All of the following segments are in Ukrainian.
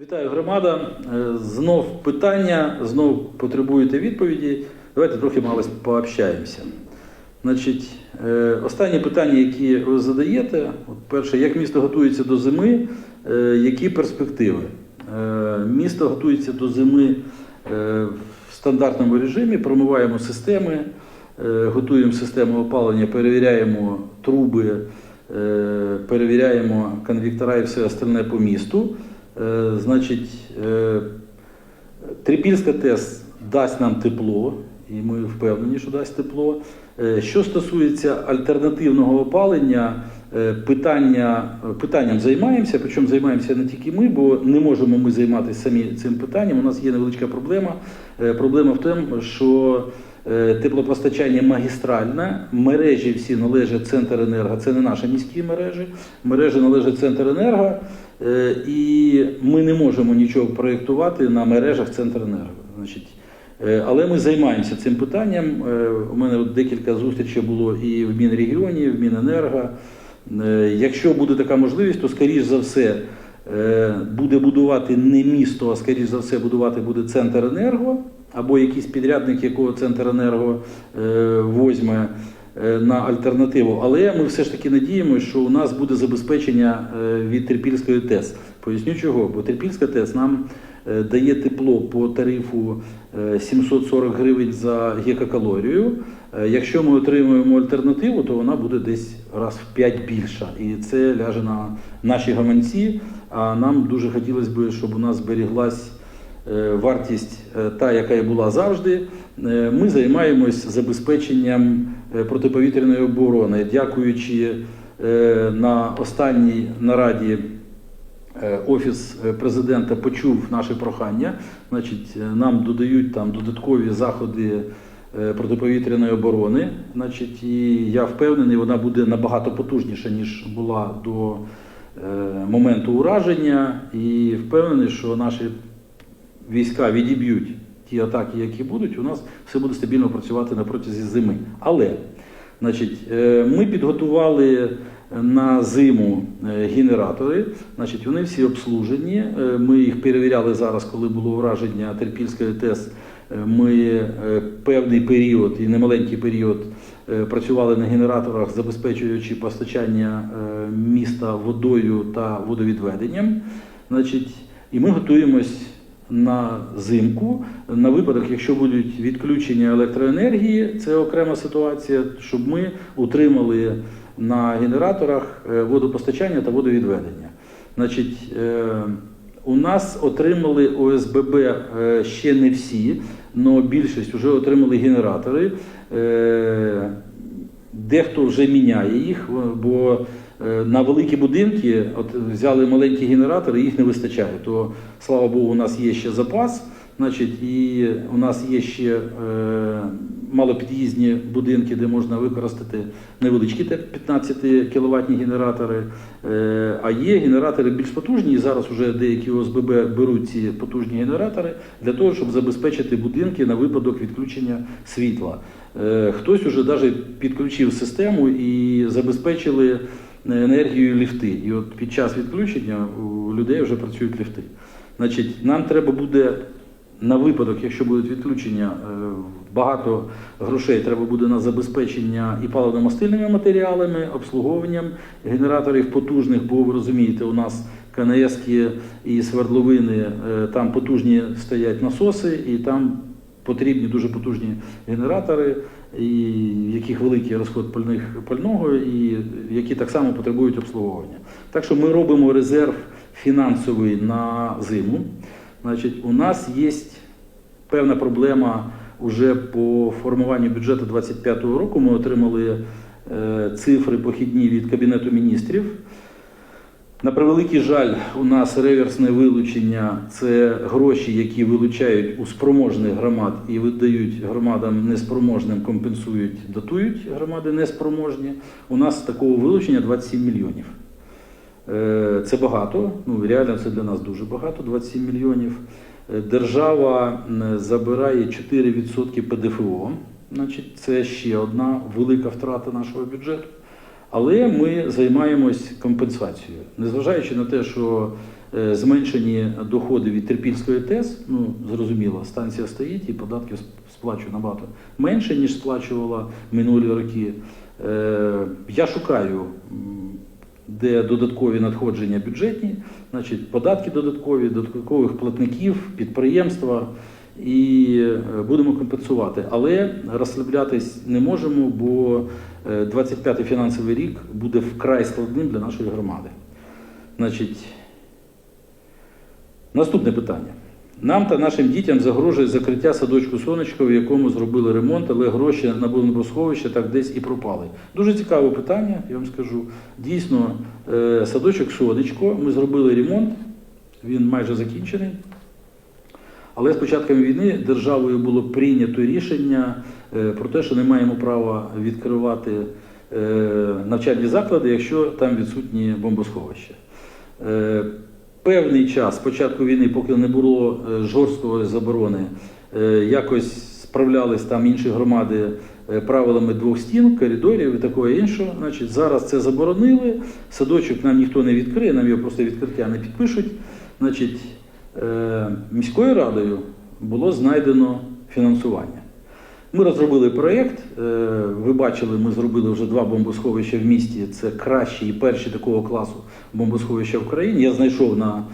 Вітаю, громада. Е, Знов питання, знов потребуєте відповіді. Давайте трохи мало пообщаємося. Значить, е, останні питання, які ви задаєте, от перше, як місто готується до зими, е, які перспективи? Місто готується до зими в стандартному режимі, промиваємо системи, готуємо систему опалення, перевіряємо труби, перевіряємо конвектора і все остальне по місту. Е, Значить, е, Трипільська ТЕС дасть нам тепло, і ми впевнені, що дасть тепло. Е, Що стосується альтернативного опалення, питання, питанням займаємося, причому займаємося не тільки ми, бо не можемо ми займатися самі цим питанням. У нас є невеличка проблема. Проблема в тому, що теплопостачання магістральне, мережі всі належать Центренерго, це не наші міські мережі, мережі належать Центренерго, е, і ми не можемо нічого проєктувати на мережах Центренерго. Значить, Е, Але ми займаємося цим питанням. Е, У мене декілька зустрічей було і в Мінрегіоні, і в Міненерго. Е, Якщо буде така можливість, то скоріш за все е, буде будувати не місто, а скоріш за все будувати буде центр енерго або якийсь підрядник, якого центр енерго е, возьме е, на альтернативу. Але ми все ж таки надіємося, що у нас буде забезпечення е, від Терпільської ТЕС. Поясню чого, бо Терпільська ТЕС нам е, дає тепло по тарифу е, 740 гривень за гекакалорію. Е, Якщо ми отримуємо альтернативу, то вона буде десь раз в 5 більша. І це ляже на наші гаманці. А нам дуже хотілося б, щоб у нас зберіглась е, вартість е, та, яка була завжди. Е, Ми займаємось забезпеченням е, протиповітряної оборони, дякуючи е, на останній нараді. Е, Офіс е, президента почув наше прохання. Значить, е, нам додають там додаткові заходи е, протиповітряної оборони. Значить, і я впевнений, вона буде набагато потужніша, ніж була до е, моменту ураження. І впевнений, що наші війська відіб'ють ті атаки, які будуть. У нас все буде стабільно працювати на протязі зими. Але Значить, е, ми підготували на зиму е, генератори. Значить, вони всі обслужені. Е, Ми їх перевіряли зараз, коли було враження Терпільської ТЕС. Ми певний період і немаленький період працювали на генераторах, забезпечуючи постачання міста водою та водовідведенням. Значить, і ми готуємось на зимку на випадок, якщо будуть відключення електроенергії, це окрема ситуація, щоб ми утримали на генераторах е, водопостачання та водовідведення. Значить, е, у нас отримали ОСББ е, ще не всі, але більшість вже отримали генератори. Дехто вже міняє їх, бо на великі будинки от взяли маленькі генератори, їх не вистачає. То слава Богу, у нас є ще запас. Значить, і у нас є ще е, малопід'їзні будинки, де можна використати невеличкі те 15 кіловатні генератори. Е, а є генератори більш потужні, і зараз вже деякі ОСББ беруть ці потужні генератори для того, щоб забезпечити будинки на випадок відключення світла. Е, Хтось уже навіть підключив систему і забезпечили енергією ліфти. І от під час відключення у людей вже працюють ліфти. Значить, нам треба буде на випадок, якщо будуть відключення, е, багато грошей треба буде на забезпечення і паливно-мастильними матеріалами, обслуговуванням генераторів потужних, бо ви розумієте, у нас КНС і свердловини, е, там потужні стоять насоси, і там потрібні дуже потужні генератори, і в яких великий розход пальних пального, і які так само потребують обслуговування. Так що ми робимо резерв фінансовий на зиму. Значить, у нас є певна проблема уже по формуванню бюджету 2025 року. Ми отримали е, цифри похідні від Кабінету міністрів. На превеликий жаль, у нас реверсне вилучення це гроші, які вилучають у спроможних громад і видають громадам неспроможним, компенсують, датують громади неспроможні. У нас такого вилучення 27 мільйонів. Е, Це багато, ну реально це для нас дуже багато, 27 мільйонів. Е, Держава забирає 4% ПДФО, значить, це ще одна велика втрата нашого бюджету. Але ми займаємось компенсацією, незважаючи на те, що е, зменшені доходи від Терпільської ТЕС. Ну, зрозуміло, станція стоїть і податки сплачує набагато менше, ніж сплачувала минулі роки. Е, Я шукаю, де додаткові надходження бюджетні, значить, податки додаткові, додаткових платників, підприємства. І е, будемо компенсувати. Але розслаблятись не можемо, бо е, 25-й фінансовий рік буде вкрай складним для нашої громади. Значить, наступне питання. Нам та нашим дітям загрожує закриття садочку сонечко, в якому зробили ремонт, але гроші на бомбосховище так десь і пропали. Дуже цікаве питання, я вам скажу. Дійсно, е, садочок сонечко, ми зробили ремонт, він майже закінчений. Але з початком війни державою було прийнято рішення е, про те, що не маємо права відкривати е, навчальні заклади, якщо там відсутні бомбосховища. Е, Певний час, з початку війни, поки не було жорсткої заборони, якось справлялись там інші громади правилами двох стін, коридорів і такого іншого. Значить, зараз це заборонили. Садочок нам ніхто не відкриє, нам його просто відкриття не підпишуть. Значить, міською радою було знайдено фінансування. Ми розробили проєкт. е, Ви бачили, ми зробили вже два бомбосховища в місті. Це кращі і перші такого класу бомбосховища в країні. Я знайшов на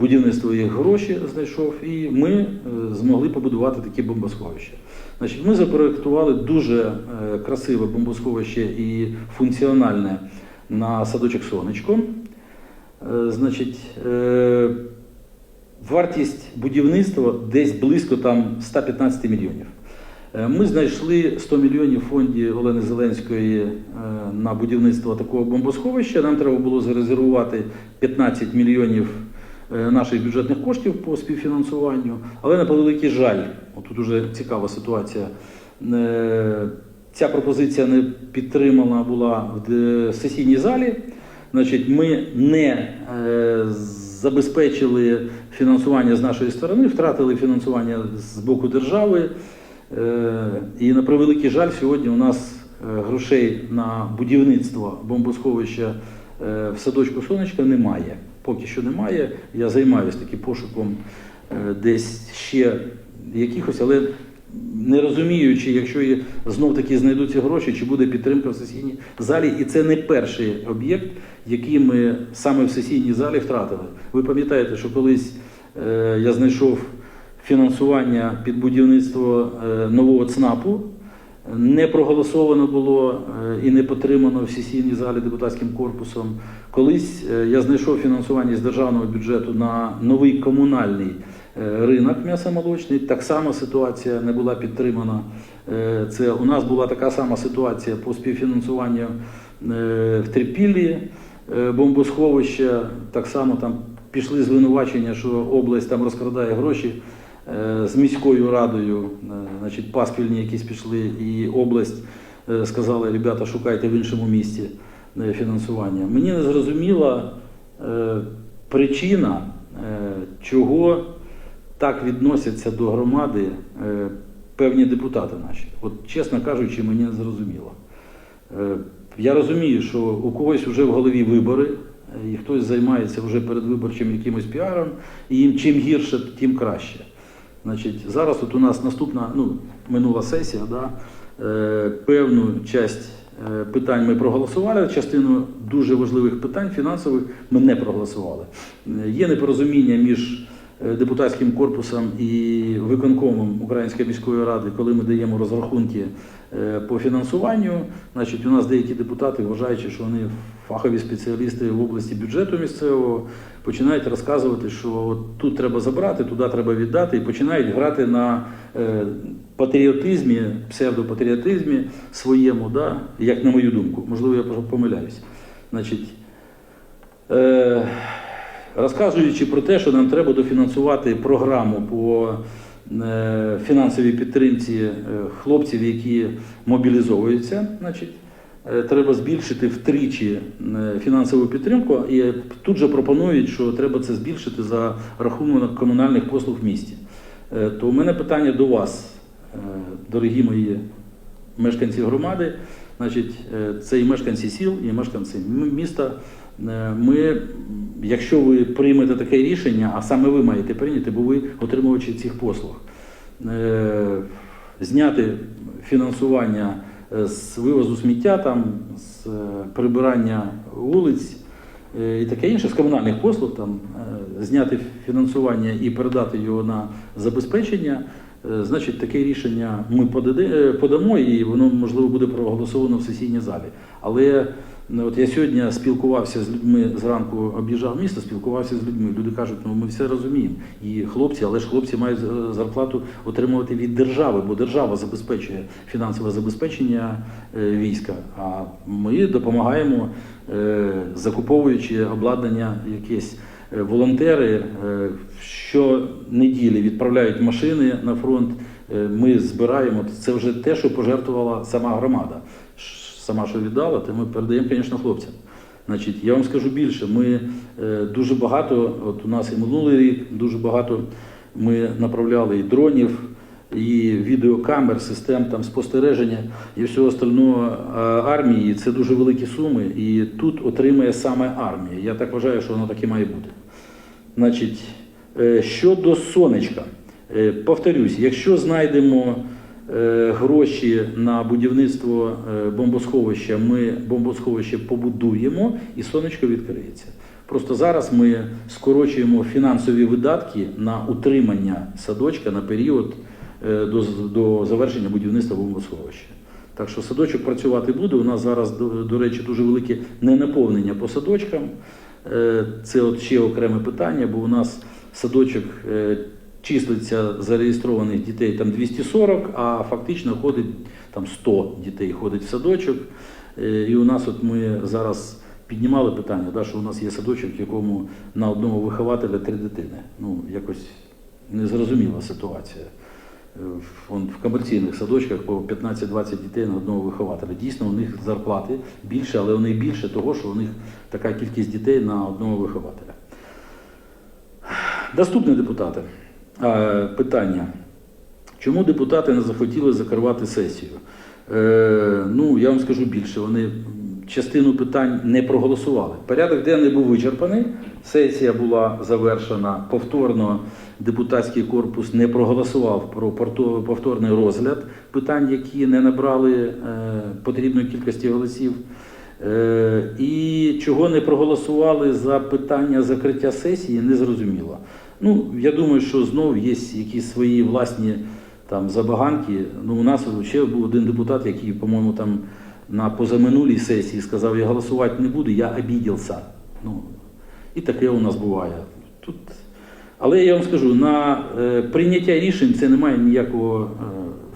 будівництво їх гроші, знайшов, і ми е, змогли побудувати такі бомбосховища. Значить, ми запроектували дуже е, красиве бомбосховище і функціональне на садочок Сонечко. Е, Значить, е, вартість будівництва десь близько там 115 мільйонів. Е, Ми знайшли 100 мільйонів в фонді Олени Зеленської е, на будівництво такого бомбосховища. Нам треба було зарезервувати 15 мільйонів е, наших бюджетних коштів по співфінансуванню. Але на превеликий жаль, тут дуже цікава ситуація. Ця пропозиція не підтримана була в сесійній залі. Значить, ми не забезпечили фінансування з нашої сторони, втратили фінансування з боку держави. Е, І на превеликий жаль, сьогодні у нас е, грошей на будівництво бомбосховища е, в садочку сонечка немає. Поки що немає. Я займаюся таким пошуком десь ще якихось, але не розуміючи, якщо знов таки знайдуться гроші, чи буде підтримка в сесійній залі. І це не перший об'єкт, який ми саме в сесійній залі втратили. Ви пам'ятаєте, що колись е, я знайшов фінансування під будівництво е, нового ЦНАПу. Не проголосовано було е, і не потримано в сесійній залі депутатським корпусом. Колись я знайшов фінансування з державного бюджету на новий комунальний ринок м'ясомолочний. Так само ситуація не була підтримана. Е, Це у нас була така сама ситуація по співфінансуванню е, в Трипіллі е, бомбосховища. Так само там пішли звинувачення, що область там розкрадає гроші. Е, з міською радою, е, значить, паспільні якісь пішли, і область е, сказала, ребята, шукайте в іншому місці е, фінансування. Мені не зрозуміла е, причина, е, чого так відносяться до громади е, певні депутати наші. От, чесно кажучи, мені не зрозуміло. Е, Я розумію, що у когось вже в голові вибори, е, і хтось займається вже передвиборчим якимось піаром, і їм чим гірше, тим краще. Значить, зараз от у нас наступна, ну, минула сесія, да, е, певну часть е, питань ми проголосували, частину дуже важливих питань фінансових ми не проголосували. Е, Є непорозуміння між депутатським корпусом і виконкомом Української міської ради, коли ми даємо розрахунки е, по фінансуванню. Значить, у нас деякі депутати, вважаючи, що вони фахові спеціалісти в області бюджету місцевого, починають розказувати, що от тут треба забрати, туди треба віддати, і починають грати на е, патріотизмі, псевдопатріотизмі своєму, да, як на мою думку. Можливо, я помиляюсь. Значить, е, розказуючи про те, що нам треба дофінансувати програму по е, фінансовій підтримці е, хлопців, які мобілізовуються, значить, е, треба збільшити втричі фінансову підтримку, і тут же пропонують, що треба це збільшити за рахунок комунальних послуг в місті. То у мене питання до вас, дорогі мої мешканці громади, значить, це і мешканці сіл, і мешканці міста. Е, Ми, якщо ви приймете таке рішення, а саме ви маєте прийняти, бо ви отримувачі цих послуг, е, зняти фінансування е, з вивозу сміття, там, з прибирання вулиць і таке інше, з комунальних послуг, там, зняти фінансування і передати його на забезпечення. Значить, таке рішення ми подамо, і воно можливо буде проголосовано в сесійній залі. Але от я сьогодні спілкувався з людьми зранку, об'їжджав місто, спілкувався з людьми. Люди кажуть, ну ми все розуміємо. І хлопці, але ж хлопці мають зарплату отримувати від держави, бо держава забезпечує фінансове забезпечення е, війська. А ми допомагаємо, е, закуповуючи обладнання якесь. Е, Волонтери щонеділі відправляють машини на фронт. Ми збираємо. Це вже те, що пожертвувала сама громада. Сама що віддала, то ми передаємо, звісно, хлопцям. Значить, я вам скажу більше. Ми е, дуже багато, от у нас і минулий рік, дуже багато ми направляли і дронів, і відеокамер, систем там спостереження і всього остального е, армії. Це дуже великі суми, і тут отримує саме армія. Я так вважаю, що воно так і має бути. Значить, е, щодо сонечка, повторюсь, якщо знайдемо гроші на будівництво е, бомбосховища, ми бомбосховище побудуємо і сонечко відкриється. Просто зараз ми скорочуємо фінансові видатки на утримання садочка на період е, до, до завершення будівництва бомбосховища. Так що садочок працювати буде. У нас зараз, до, до речі, дуже велике ненаповнення по садочкам. Е, Це от ще окреме питання, бо у нас садочок е, числиться зареєстрованих дітей там 240, а фактично ходить там 100 дітей ходить в садочок. Е, І у нас от ми зараз піднімали питання, да, що у нас є садочок, в якому на одного вихователя три дитини. Ну, якось незрозуміла ситуація. Е, в- комерційних садочках по 15-20 дітей на одного вихователя. Дійсно, у них зарплати більше, але вони більше того, що у них така кількість дітей на одного вихователя. Наступне депутати. Питання. Чому депутати не захотіли закривати сесію? Е, ну, я вам скажу більше, вони частину питань не проголосували. Порядок денний був вичерпаний, сесія була завершена. Повторно депутатський корпус не проголосував про повторний розгляд питань, які не набрали е, потрібної кількості голосів. Е, і чого не проголосували за питання закриття сесії, не зрозуміло. Ну, я думаю, що знов є якісь свої власні там забаганки. Ну, у нас ще був один депутат, який, по-моєму, там на позаминулій сесії сказав, я голосувати не буду, я обідівся. Ну, і таке у нас буває. Тут... Але я вам скажу, на е, прийняття рішень це не має ніякого е,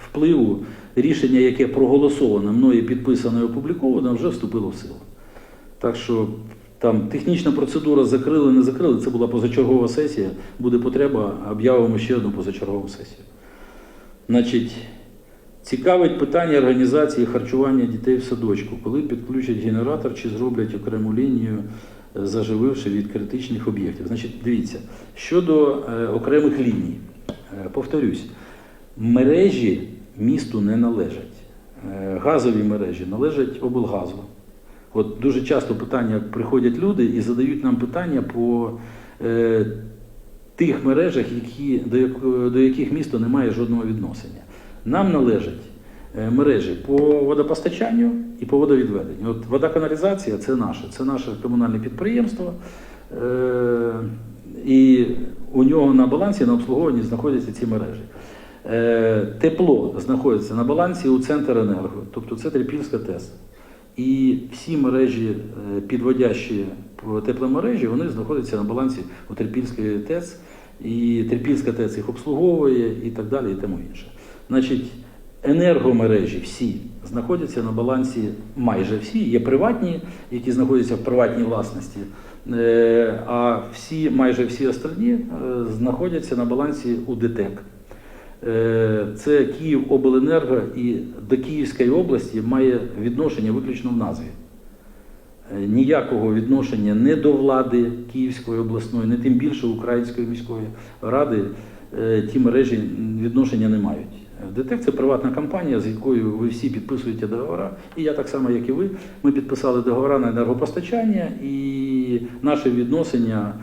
впливу. Рішення, яке проголосоване, мною підписане і опубліковане, вже вступило в силу. Так що там технічна процедура закрили, не закрили. Це була позачергова сесія. Буде потреба, об'явимо ще одну позачергову сесію. Значить, цікавить питання організації харчування дітей в садочку, коли підключать генератор чи зроблять окрему лінію, зажививши від критичних об'єктів. Значить, дивіться, щодо е, окремих ліній, е, повторюсь, мережі місту не належать. Е, газові мережі належать облгазу. От дуже часто питання приходять люди і задають нам питання по е, тих мережах, які, до, до яких місто не має жодного відношення. Нам належать е, мережі по водопостачанню і по водовідведенню. От водоканалізація це наше, це наше комунальне підприємство. Е, і у нього на балансі на обслуговуванні знаходяться ці мережі. Е, Тепло знаходиться на балансі у Центренерго, тобто це Трипільська ТЕС. І всі мережі, е, підводящі тепломережі, вони знаходяться на балансі у Трипільської ТЕЦ, і Трипільська ТЕЦ їх обслуговує і так далі, і тому інше. Значить, енергомережі всі знаходяться на балансі, майже всі, є приватні, які знаходяться в приватній власності, е, а всі, майже всі остальні е, знаходяться на балансі у ДТЕК. Е, Це Київобленерго і до Київської області має відношення виключно в назві. Е, Ніякого відношення не до влади Київської обласної, не тим більше Української міської ради е, ті мережі відношення не мають. ДТЕК це приватна компанія, з якою ви всі підписуєте договори. І я так само, як і ви, ми підписали договори на енергопостачання і і наше відношення, е,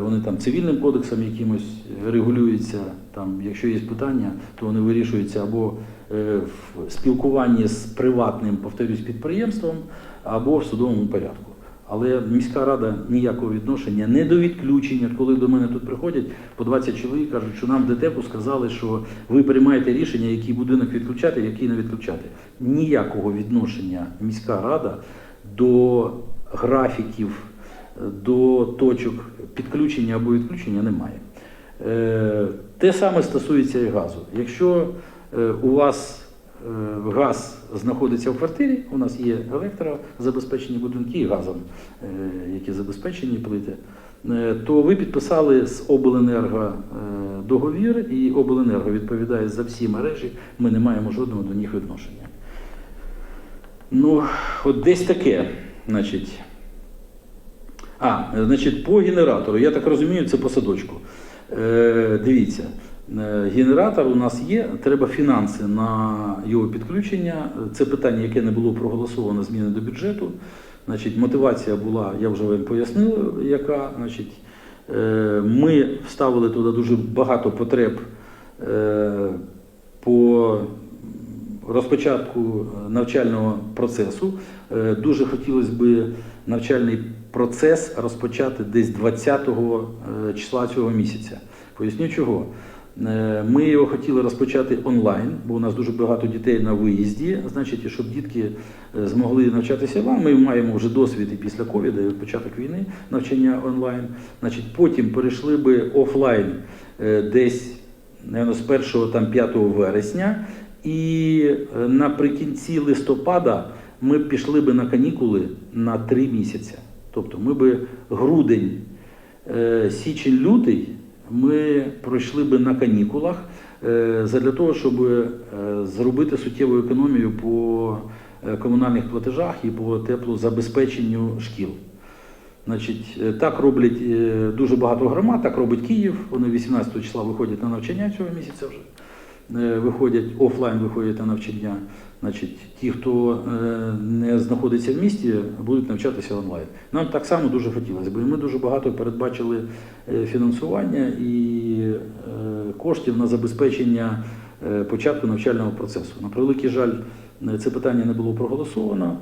вони там цивільним кодексом якимось регулюються. Там, якщо є питання, то вони вирішуються або е, в спілкуванні з приватним, повторюсь, підприємством, або в судовому порядку. Але міська рада ніякого відношення не до відключення. Коли до мене тут приходять по 20 чоловік, кажуть, що нам в ДТЕКу сказали, що ви приймаєте рішення, який будинок відключати, який не відключати. Ніякого відношення міська рада до графіків, до точок підключення або відключення немає. Е, Те саме стосується і газу. Якщо е, у вас е, газ знаходиться в квартирі, у нас є електрозабезпечені будинки і газом, які забезпечені плити, то ви підписали з обленерго договір, і обленерго відповідає за всі мережі, ми не маємо жодного до них відношення. Ну, от десь таке, значить. А, значить, по генератору, я так розумію, це по садочку. Е, дивіться, е, генератор у нас є, треба фінанси на його підключення. Це питання, яке не було проголосовано зміни до бюджету. Значить, мотивація була, я вже вам пояснив, яка. Значить, е, ми вставили туди дуже багато потреб е, по розпочатку навчального процесу. Е, Дуже хотілося б навчальний процес розпочати десь 20 е, числа цього місяця. Поясню чого. Е, Ми його хотіли розпочати онлайн, бо у нас дуже багато дітей на виїзді. Значить, щоб дітки е, змогли навчатися онлайн, ми маємо вже досвід і після ковіду, і початок війни навчання онлайн. Значить, потім перейшли би офлайн десь наверно, з 1 там, 5 вересня, і наприкінці листопада ми б пішли би на канікули на 3 місяці. Тобто ми би грудень, е, січень, лютий ми пройшли би на канікулах е, задля того, щоб е, зробити суттєву економію по комунальних платежах і по теплозабезпеченню шкіл. Значить, так роблять дуже багато громад, так робить Київ. Вони 18 числа виходять на навчання цього місяця вже. Виходять офлайн, виходять на навчання. Значить, ті, хто е, не знаходиться в місті, будуть навчатися онлайн. Нам так само дуже хотілося бо ми дуже багато передбачили е, фінансування і е, коштів на забезпечення початку навчального процесу. На превеликий жаль, це питання не було проголосовано.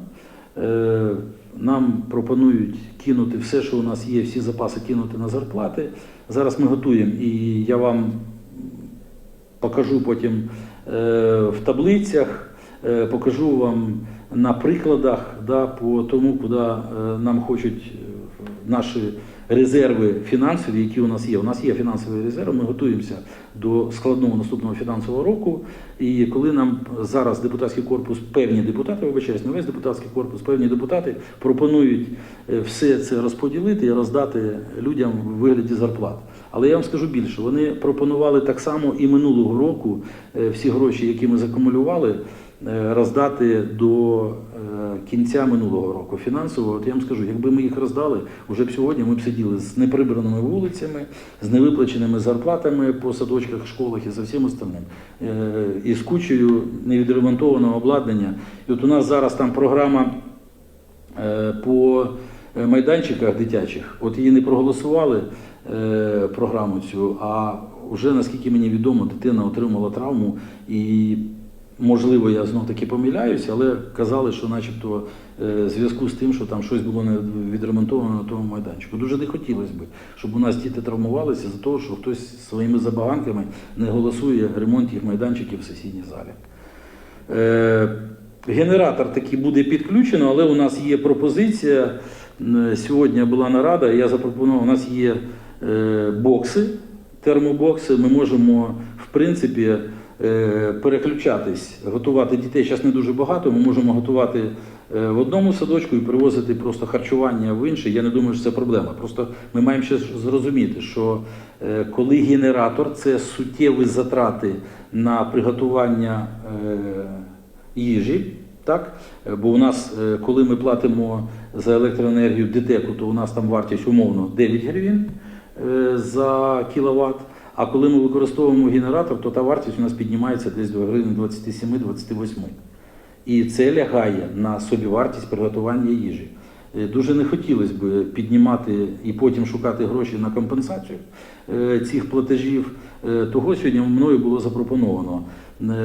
Нам пропонують кинути все, що у нас є, всі запаси кинути на зарплати. Зараз ми готуємо, і я вам покажу потім в таблицях, покажу вам на прикладах да, по тому, куди е, нам хочуть е, наші резерви фінансові, які у нас є. У нас є фінансові резерви, ми готуємося до складного наступного фінансового року. І коли нам зараз депутатський корпус, певні депутати, вибачаюсь, не весь депутатський корпус, певні депутати пропонують е, все це розподілити і роздати людям в вигляді зарплат. Але я вам скажу більше, вони пропонували так само і минулого року е, всі гроші, які ми закумулювали, е, роздати до е, кінця минулого року фінансово. От я вам скажу, якби ми їх роздали, вже б сьогодні ми б сиділи з неприбраними вулицями, з невиплаченими зарплатами по садочках, школах і за всім остальним, Е, і з кучею невідремонтованого обладнання. І от у нас зараз там програма е, по е, майданчиках дитячих. От її не проголосували е, програму цю, а вже наскільки мені відомо, дитина отримала травму і. Можливо, я знов таки помиляюся, але казали, що начебто е, в зв'язку з тим, що там щось було не відремонтовано на тому майданчику. Дуже не хотілося б, щоб у нас діти травмувалися за те, що хтось своїми забаганками не голосує ремонт їх майданчиків в сесійній залі. Е, Генератор таки буде підключено, але у нас є пропозиція. Сьогодні була нарада, я запропонував, у нас є е, бокси, термобокси. Ми можемо, в принципі, е, переключатись, готувати дітей. Зараз не дуже багато. Ми можемо готувати е, в одному садочку і привозити просто харчування в інший. Я не думаю, що це проблема. Просто ми маємо ще зрозуміти, що е, коли генератор це суттєві затрати на приготування. е, їжі. Так? Е, Бо у нас, е, коли ми платимо за електроенергію ДТЕКу, то у нас там вартість умовно 9 гривень е, за кіловат. А коли ми використовуємо генератор, то та вартість у нас піднімається десь до гривень 27-28. І це лягає на собівартість приготування їжі. Е, Дуже не хотілося б піднімати і потім шукати гроші на компенсацію е, цих платежів. Е, Того сьогодні мною було запропоновано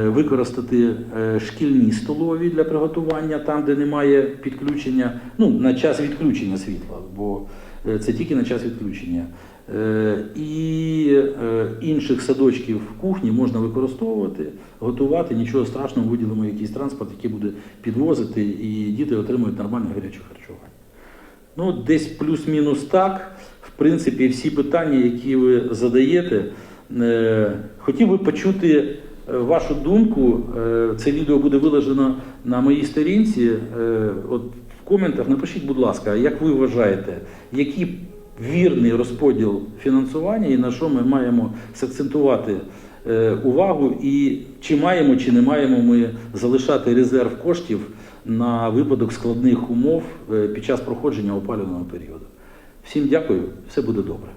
використати шкільні столові для приготування там, де немає підключення, ну на час відключення світла, бо це тільки на час відключення. Е, І е, інших садочків в кухні можна використовувати, готувати. Нічого страшного, виділимо якийсь транспорт, який буде підвозити, і діти отримують нормальне гаряче харчування. Ну, десь плюс-мінус так. В принципі, всі питання, які ви задаєте, е, хотів би почути вашу думку. Це відео буде виложено на моїй сторінці. От в коментах напишіть, будь ласка, як ви вважаєте, який вірний розподіл фінансування і на що ми маємо сакцентувати е, увагу, і чи маємо, чи не маємо ми залишати резерв коштів на випадок складних умов е, під час проходження опалювального періоду. Всім дякую, все буде добре.